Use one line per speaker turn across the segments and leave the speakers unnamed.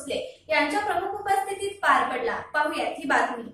भोसले यांच्या प्रमुख उपस्थितीत पार पडला. पाहुयात ही बातमी.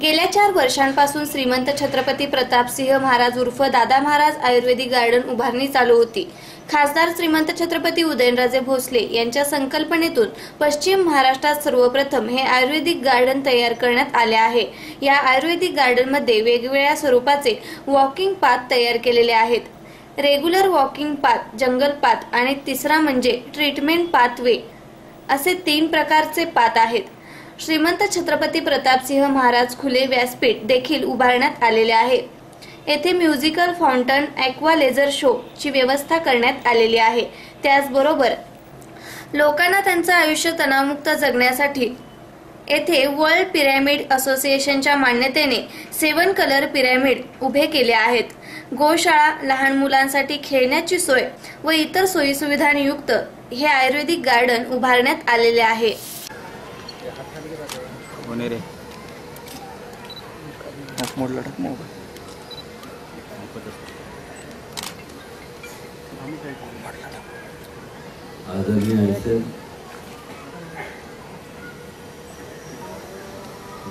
गेल्या चार वर्षांपासून श्रीमंत छत्रपती प्रतापसिंह महाराज उर्फ दादा महाराज आयुर्वेदिक गार्डन उभारणी चालू होती. खासदार श्रीमंत छत्रपती उदयनराजे भोसले यांच्या संकल्पनेतून पश्चिम महाराष्ट्रात सर्वप्रथम हे आयुर्वेदिक गार्डन तयार करण्यात आले आहे. या आयुर्वेदिक गार्डनमध्ये वेगवेगळ्या स्वरूपाचे वॉकिंग पाथ तयार केलेले आहेत. रेग्युलर वॉकिंग पाथ जंगल पाथ आणि तिसरा म्हणजे ट्रीटमेंट पाथवे. असे तीन प्रकारचे पात आहेत. श्रीमंत छत्रपती प्रतापसिंह महाराज खुले व्यासपीठ देखील उभारण्यात आलेले आहे. येथे musical fountain aqua laser show ची व्यवस्था करण्यात आलेली आहे. त्याचबरोबर लोकांना त्यांचं आयुष्य तणावमुक्त जगण्यासाठी येथे वर्ल्ड पिरॅमिड असोसिएशनच्या मान्यतेने सेवन कलर पिरॅमिड उभे केले आहेत. गोशाळा लहान मुलांसाठी खेळण्याची सोय व इतर सोयीसुविधांयुक्त हे आयुर्वेदिक गार्डन उभारण्यात आलेले आहे.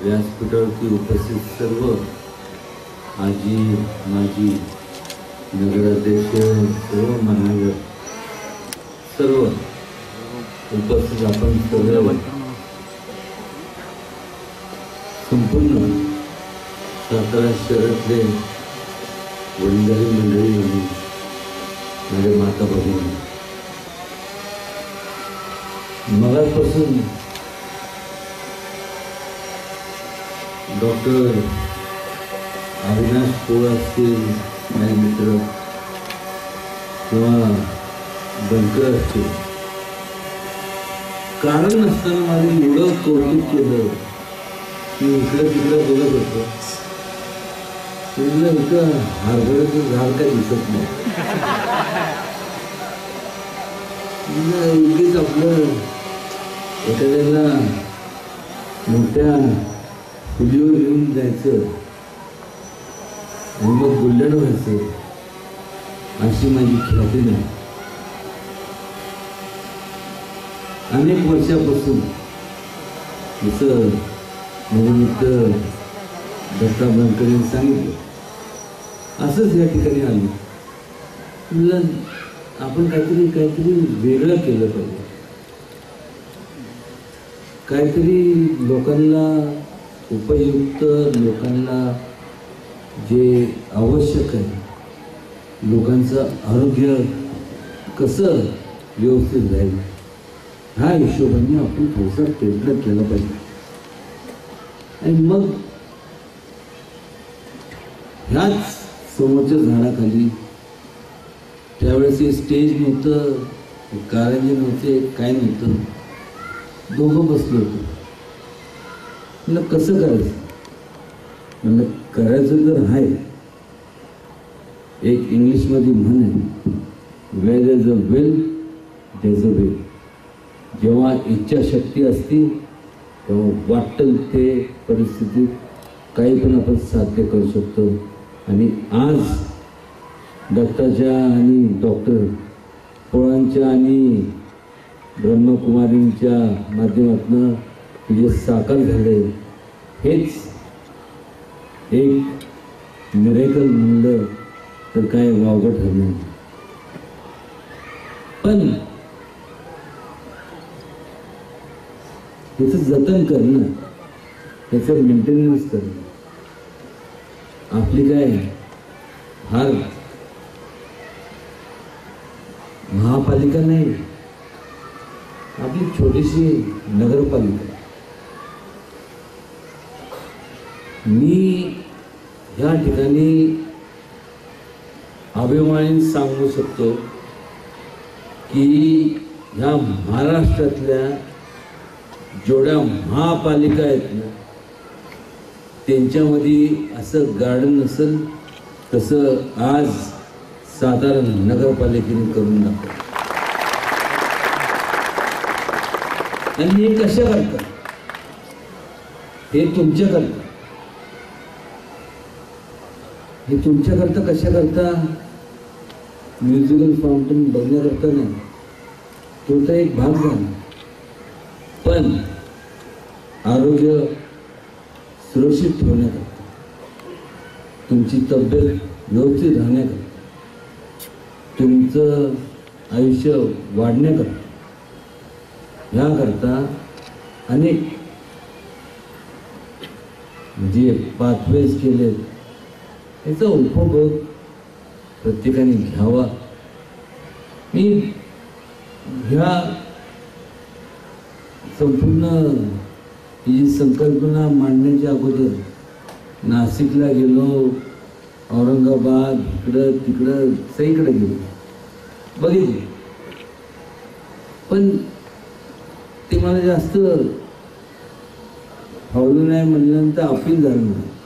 व्यासपीठावरती उपस्थित सर्व आजी माझी नगराध्यक्ष सर्व मान्यवर सर्व उपस्थित आपण सर्व संपूर्ण सातारा शहरातले वंजारी मंडळी आणि माझ्या माता भगिनी. मगापासून डॉक्टर अविनाश पोळ असतील माझे मित्र किंवा बनकर असतील कारण नसताना माझं एवढं कौतुक केलं की इकडं तिकडं बोलत होतो. तिथलं इथं हरभऱ्याचं झाड काही दिसत नाही. तिथलं उगीच आपलं एखाद्याला मोठ्या पुलीवर घेऊन जायचं. आणि मग बुलढाणा अशी माझी ख्याती नाही. अनेक वर्षापासून जसं माझे मित्र दत्ता बनकरांनी सांगितलं. असंच या ठिकाणी आलो. म्हणलं आपण काहीतरी काहीतरी वेगळं केलं पाहिजे. काहीतरी लोकांना उपयुक्त लोकांना जे आवश्यक आहे लोकांचं आरोग्य कसं व्यवस्थित राहील ह्या हिशोबाने आपण थोडंसं प्रयत्न केला पाहिजे. आणि मग ह्याच समोरच्या झाडाखाली त्यावेळेस हे स्टेज नव्हतं कारंजे नव्हते काय नव्हतं दोघं बसलो होतो. कसं करायचं? म्हणलं करायचं तर आहे एक इंग्लिशमध्ये म्हण आहे वेल is a well days a well जेव्हा इच्छाशक्ती असती तेव्हा वाटेल ते परिस्थितीत काही पण आपण साध्य करू शकतो. आणि आज डॉक्टरच्या आणि डॉक्टर पोळांच्या आणि ब्रह्मकुमारींच्या माध्यमातून जे साकार झाले. हेच एक मिरेकल म्हणलं तर काय वावगं ठरणार पण त्याचं जतन करणं त्याचं मेंटेनन्स करणं आपली काय फार महापालिका नाही आपली छोटीशी नगरपालिका. मी या ठिकाणी अभिमान सांगू शकतो की ह्या महाराष्ट्रातल्या जेवढ्या महापालिका आहेत ना त्यांच्यामध्ये असं गार्डन असेल तसं आज साधारण नगरपालिकेने करून दाखवलं. आणि हे कशा करतात हे तुमच्या करतात हे तुमच्याकरता कशाकरता म्युझिकल फाउंटेन बघण्याकरता नाही. तो तर एक भाग झाला. पण आरोग्य सुरक्षित ठेवण्याकरता तुमची तब्येत व्यवस्थित राहण्याकरता तुमचं आयुष्य वाढण्याकरता ह्याकरता अनेक जे पाथवेज केलेत याचा उपभोग प्रत्येकाने घ्यावा मी ह्या संपूर्ण ही जी संकल्पना मांडण्याच्या अगोदर नाशिकला गेलो औरंगाबाद इकडं तिकडं सगळीकडे गेलो बघितले पण ते मला जास्त फावलं नाही म्हणल्यानंतर अपील झालं नाही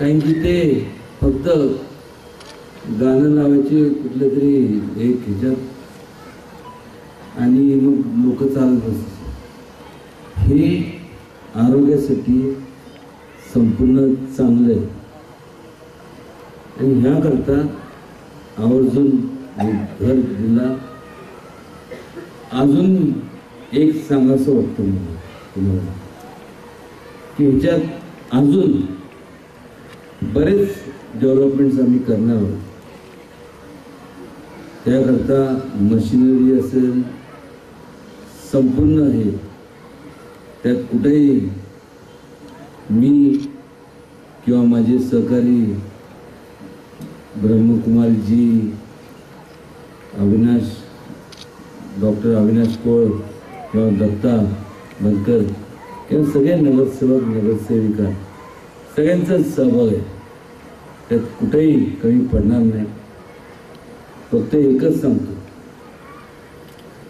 कारण की ते फक्त गाणं लावायचे कुठलं तरी एक ह्याच्यात. आणि मग लोक चालत बस हे आरोग्यासाठी संपूर्ण चांगलं आहे. आणि ह्याकरता आवर्जून मी घर दिला. अजून एक सांगायचं वाटतं मला तुम्हाला. की ह्याच्यात अजून बरेच डेव्हलपमेंट्स आम्ही करणार आहोत. त्याकरता मशिनरी असेल संपूर्ण आहे. त्यात कुठेही मी किंवा माझे सहकारी ब्रह्मकुमारजी अविनाश डॉक्टर अविनाश कोळ किंवा दत्ता बनकर किंवा सगळे नगरसेवक नगरसेविका सगळ्यांचाच सहभाग आहे. त्यात कुठेही कमी पडणार नाही. फक्त एकच सांगतो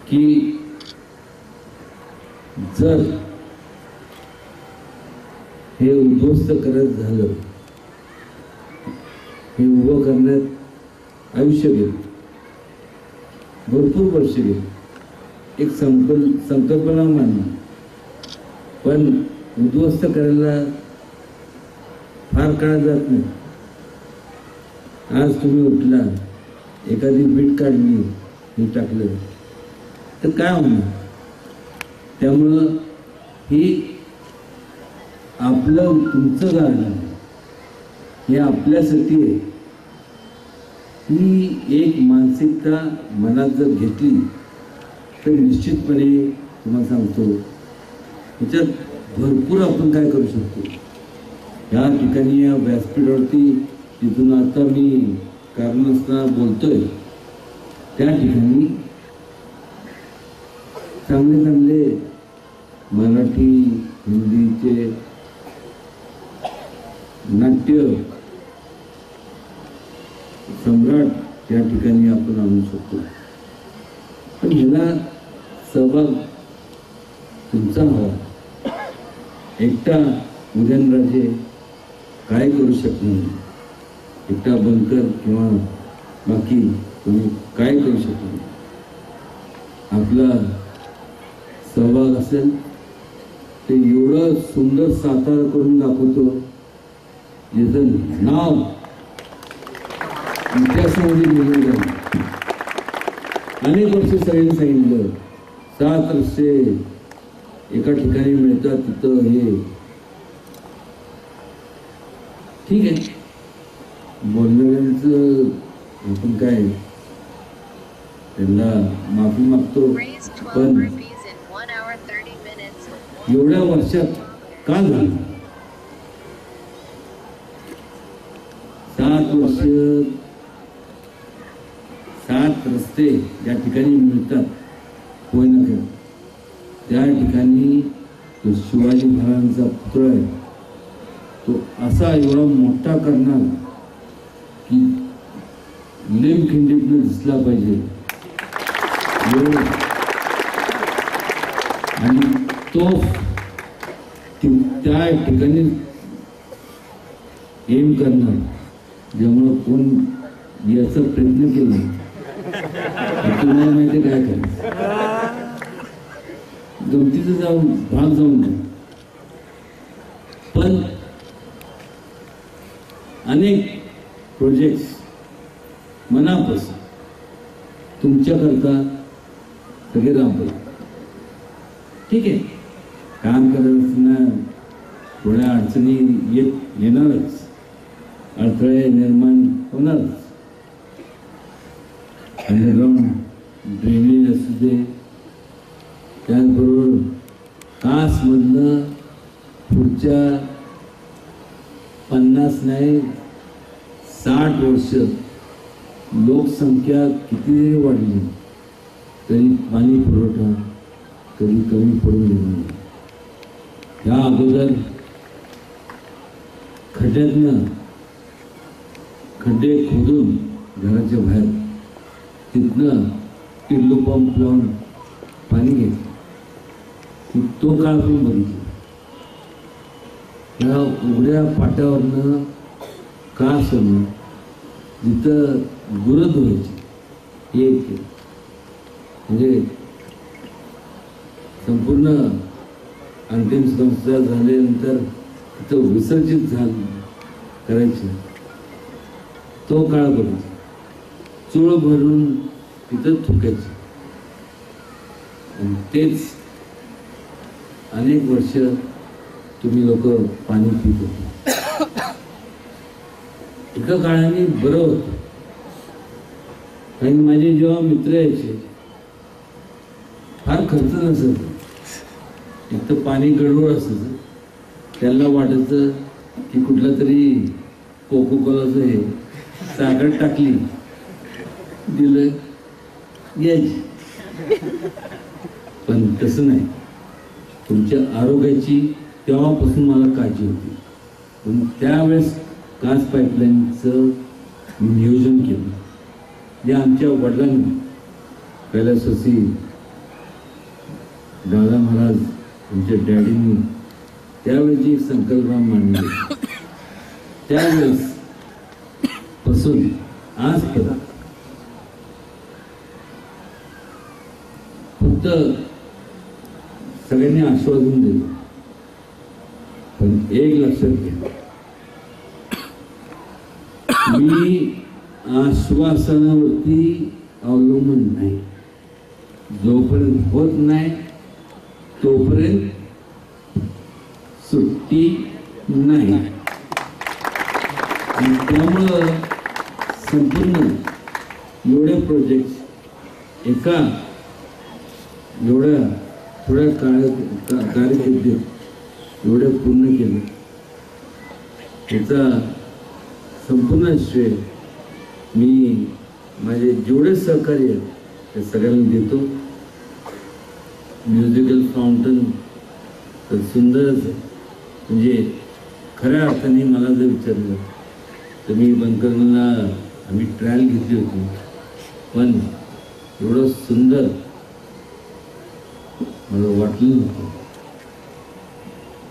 की जर हे उद्ध्वस्त करत झालं हे उभं करण्यात आयुष्य गेलं भरपूर वर्ष गेली. एक संकल्प संकल्पना मानली पण उद्ध्वस्त करायला फार काळ जात नाही. आज तुम्ही उठला एखादी बीट काढली हे टाकलं. तर काय होणार? त्यामुळं ही आपलं तुमचं गाणं हे आपल्यासाठी आहे. ही एक मानसिकता मनात जर घेतली तर निश्चितपणे तुम्हाला सांगतो त्याच्यात भरपूर आपण काय करू शकतो? या ठिकाणी या व्यासपीठावरती तिथून आता मी कारण असताना बोलतोय. त्या ठिकाणी चांगले चांगले मराठी हिंदीचे नाट्य सम्राट या ठिकाणी आपण आणू शकतो. पण ह्याला सहभाग तुमचा हवा. एकटा उदयनराजे काय करू शकणार एकटा बनकर किंवा बाकी तुम्ही काय करू शकणार आपला सहभाग असेल ते एवढं सुंदर सातार करून दाखवतो याचं नाव इतिहासामध्ये लिहिलं जाईल अनेक वर्ष सगळ्यांनी सांगितलं सात रस्ते एका ठिकाणी मिळतात तिथं हे ठीक आहे. बोलणाऱ्यांचं आपण काय त्यांना माफी मागतो
Raise 12
पण
rupees in 1 hour 30 minutes.
एवढ्या वर्षात का झालं? सात वर्ष सात रस्ते ज्या ठिकाणी मिळतात. कोयनाकडे त्या ठिकाणी तो शिवाजी महाराजांचा पुतळा आहे. तो असा एवढा मोठा करणार की लिमखिंडीतनं दिसला पाहिजे. आणि तो त्या ठिकाणी एम करणार ज्यामुळं कोण याचा प्रयत्न केला. तुम्हाला माहिती काय करायचं गमतीचं जाऊन भाग जाऊन पण अनेक प्रोजेक्ट्स मनापासून तुमच्याकरता सगळे राबवले. ठीक आहे. काम करत असताना थोड्या अडचणी येत येणारच. अडथळे निर्माण होणारच. अंडरग्राऊंड ड्रेनेज असू दे त्याचबरोबर कासमधनं पुढच्या पन्नास नाही साठ वर्ष लोकसंख्या किती वाढली? तरी पाणी पुरवठा कधी कमी पडून देणार या अगोदर खड्ड्यातनं खड्डे खोदून घराच्या बाहेर तिथनं टिल्लू पंप लावून पाणी घेतलं तो काळ पण बघितला. या उघड्या पाट्यावरनं का होणं जिथं गुरद व्हायची एक म्हणजे संपूर्ण अंतिम संस्कार झाल्यानंतर तिथं विसर्जित झालं करायचं. तो काळ भरायचा चूळ भरून तिथं थुकायचं. आणि तेच अनेक वर्ष तुम्ही लोक पाणी पित होते. एका काळाने बरं होतं. आणि माझे जेव्हा मित्र यायचे फार खर्च नसत एक तर पाणी गडबड असायचं. त्यांना वाटायचं की कुठला तरी कोको कोलाचं हे साखर टाकली दिलं यायची पण तसं नाही. तुमच्या आरोग्याची तेव्हापासून मला काळजी होती. पण त्यावेळेस कास पाईपलाईनचं नियोजन केलं. जे आमच्या वडिलांनी कैलासवासी दादा महाराज आमच्या डॅडींनी त्यावेळेची संकल्पना मांडली त्यावेळेस पासून आजपर्यंत फक्त सगळ्यांनी आश्वासन दिलं. पण एक लक्षात घ्या मी आश्वासनावरती अवलंबून नाही. जोपर्यंत होत नाही तोपर्यंत सुट्टी नाही. आणि त्यामुळं संपूर्ण एवढे प्रोजेक्ट एका एवढ्या थोड्या काळ कार्यकिर्दीत एवढं पूर्ण केलं याचा संपूर्ण श्रेय मी माझे जेवढे सहकार्य आहेत, ते सगळ्यांना देतो. म्युझिकल फाउंटन तर सुंदरच म्हणजे खऱ्या अर्थाने मला जर विचारलं तर मी बनकरला आम्ही ट्रायल घेतली होती. पण एवढं सुंदर मला वाटलं नव्हतं.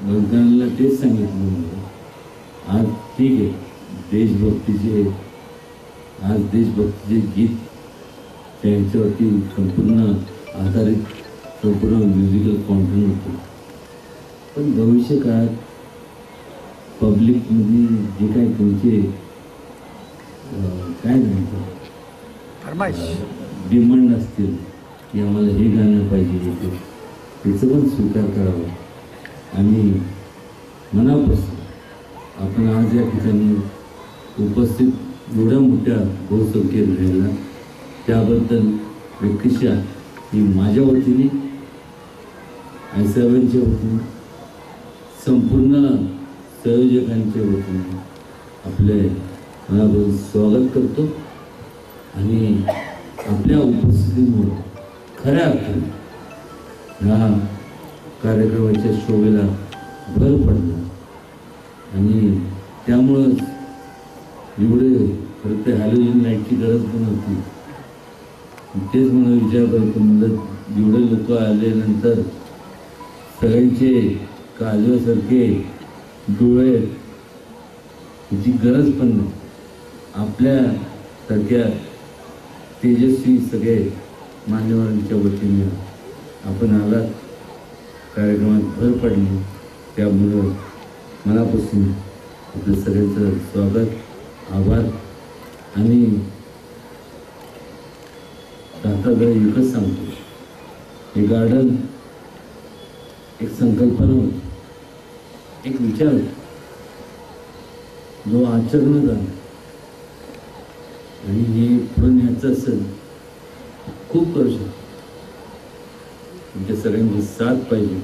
बनकरांना तेच सांगितलं आज ठीक आहे. देशभक्तीचे आज देशभक्तीचे गीत त्यांच्यावरती संपूर्ण आधारित संपूर्ण म्युझिकल कॉन्टेंट होतं. पण भविष्य काळात पब्लिकमध्ये जे काही तुमचे काय म्हणतात? डिमांड असतील की आम्हाला हे गाणं पाहिजे होते. त्याचं पण स्वीकार करावा. आणि मनापासून आपण आज या ठिकाणी उपस्थित एवढ्या मोठ्या बहुसंख्येत राहिला त्याबद्दल व्यक्तिशा ही माझ्या वतीने आयसाहेबांच्या वतीने संपूर्ण संयोजकांच्या वतीने आपले मनापासून स्वागत करतो आणि आपल्या उपस्थितीमुळे खऱ्या अर्थाने ह्या कार्यक्रमाच्या शोभेला भर पडला. आणि त्यामुळं एवढे खरं ते हॅलोजन लाईटची गरज पण होती. तेच म्हणून विचार करतो म्हणलं एवढे लोक आल्यानंतर सगळ्यांचे काजवासारखे डोळे ह्याची गरज पण नाही. आपल्यासारख्या तेजस्वी सगळे मान्यवरांच्या वतीने आपण आलात. कार्यक्रमात भर पडली. त्यामुळं मनापासून आपलं सगळ्यांचं स्वागत. आभार आणि आता एकच सांगतो. हे गार्डन एक संकल्पना होती. एक विचार होता. जो आचरण झाला. आणि हे पुढे न्यायचं असेल खूप करू शकतो. तुमच्या सगळ्यांची साथ पाहिजे.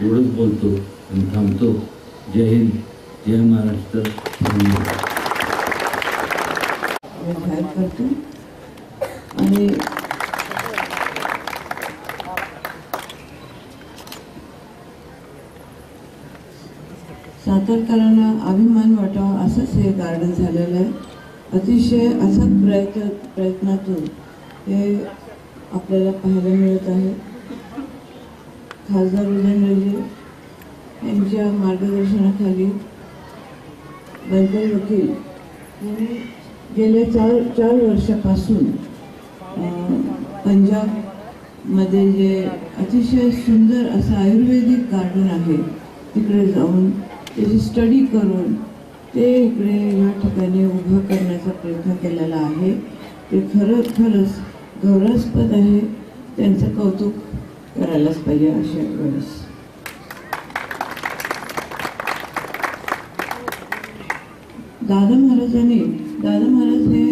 एवढंच बोलतो आणि थांबतो. जय हिंद जय महाराष्ट्र. धन्यवाद.
बाहेर करतो आणि सातारकरांना अभिमान वाटावा असंच हे गार्डन झालेलं आहे. अतिशय असाच प्रयत्न प्रयत्नातून हे आपल्याला पाहायला मिळत आहे. खासदार उदयनराजे यांच्या मार्गदर्शनाखाली बनकर वकील यांनी गेल्या चार चार वर्षापासून पंजाबमध्ये जे अतिशय सुंदर असं आयुर्वेदिक गार्डन आहे तिकडे जाऊन त्याची स्टडी करून ते इकडे या ठिकाणी उभं करण्याचा प्रयत्न केलेला आहे. ते खरं खरंच गौरवास्पद आहे. त्यांचं कौतुक करायलाच पाहिजे अशा वेळेस. दादा महाराजांनी दादा महाराज हे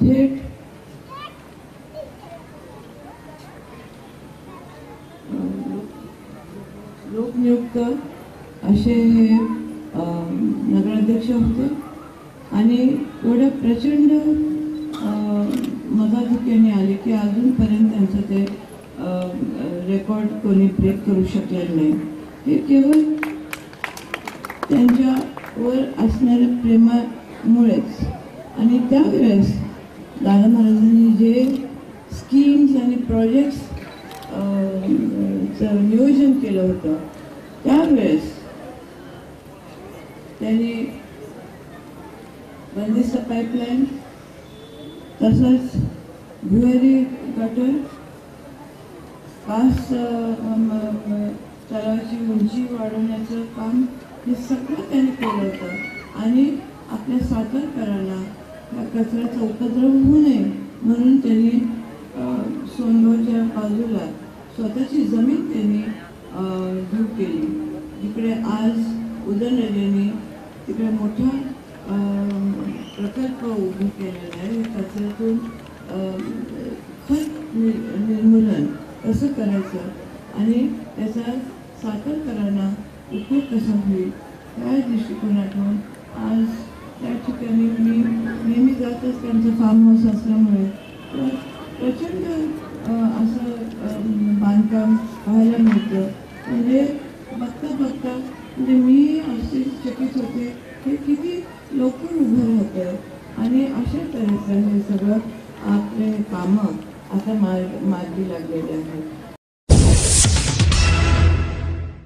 थेट लोकनियुक्त असे हे नगराध्यक्ष होते. आणि एवढ्या प्रचंड अं, मताधिक्याने आले की अजूनपर्यंत त्यांचं ते रेकॉर्ड कोणी ब्रेक करू शकलेलं नाही. हे केवळ त्यांच्यावर असणाऱ्या प्रेमामुळेच आणि त्यावेळेस दादा महाराजांनी जे स्कीम्स आणि प्रोजेक्ट्स चं नियोजन केलं होतं त्यावेळेस त्यांनी बंदिस्त पाईपलाईन तसंच भुयारी गटर पाच तलावाची उंची वाढवण्याचं काम हे सगळं त्यांनी केलं होतं. आणि आपल्या सातारकरांना या कचऱ्याचा उपद्रव होऊ नये म्हणून त्यांनी सोनभरच्या बाजूला स्वतःची जमीन त्यांनी घेऊ केली. जिकडे आज उदयनराजेंनी तिकडे मोठा प्रकल्प उभे केलेला आहे. कचऱ्यातून खत नि- निर्मूलन कसं करायचं. आणि त्याचा सातारकरांना उपयोग कसा होईल त्या दृष्टिकोनातून आज त्या ठिकाणी मी नेहमी जातच त्यांचं फार्म हाऊस असल्यामुळे तर प्रचंड असं बांधकाम पाहायला मिळतं. म्हणजे बघता बघता म्हणजे मी असे चकित होते हे किती लवकर उभं राहतं. आणि अशा तऱ्हेचं हे सगळं आपले कामं आता मार्ग मार्गी लागलेले आहेत.